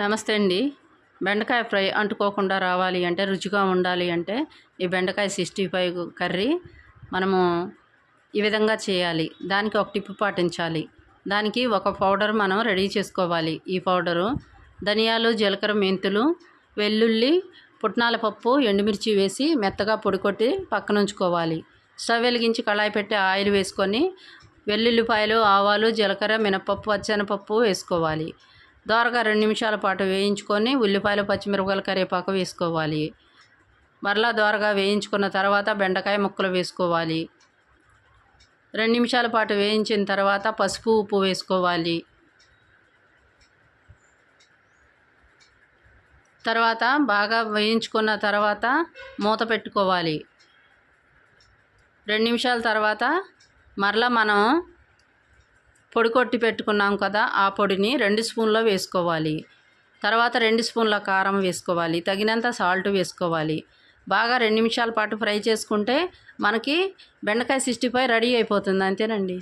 నమస్తే అండి. బెండకాయ ఫ్రై అంటుకోకుండా రావాలి అంటే రుచిగా ఉండాలి అంటే ఈ బెండకాయ సిక్స్టీ ఫైవ్ కర్రీ మనము ఈ విధంగా చేయాలి. దానికి ఒక టిప్ పాటించాలి. దానికి ఒక పౌడర్ మనం రెడీ చేసుకోవాలి. ఈ పౌడరు ధనియాలు జీలకర్ర మెంతులు వెల్లుల్లి పుట్నాల పప్పు ఎండుమిర్చి వేసి మెత్తగా పొడికొట్టి పక్కన ఉంచుకోవాలి. స్టవ్ వెలిగించి కళాయి పెట్టి ఆయిల్ వేసుకొని వెల్లుల్లిపాయలు ఆవాలు జీలకర్ర మినపప్పు పచ్చనపప్పు వేసుకోవాలి. దోరగా రెండు నిమిషాల పాటు వేయించుకొని ఉల్లిపాయలు పచ్చిమిరపకాయలు కరివేపాకు వేసుకోవాలి. మరలా దోరగా వేయించుకున్న తర్వాత బెండకాయ ముక్కలు వేసుకోవాలి. రెండు నిమిషాల పాటు వేయించిన తర్వాత పసుపు ఉప్పు వేసుకోవాలి. తర్వాత బాగా వేయించుకున్న తర్వాత మూత పెట్టుకోవాలి. రెండు నిమిషాల తర్వాత మరలా మనం పొడి కొట్టి పెట్టుకున్నాం కదా ఆ పొడిని రెండు స్పూన్లో వేసుకోవాలి. తర్వాత రెండు స్పూన్ల కారం వేసుకోవాలి. తగినంత సాల్ట్ వేసుకోవాలి. బాగా రెండు నిమిషాల పాటు ఫ్రై చేసుకుంటే మనకి బెండకాయ సిక్స్టీ ఫైవ్ రెడీ అయిపోతుంది అంతేనండి.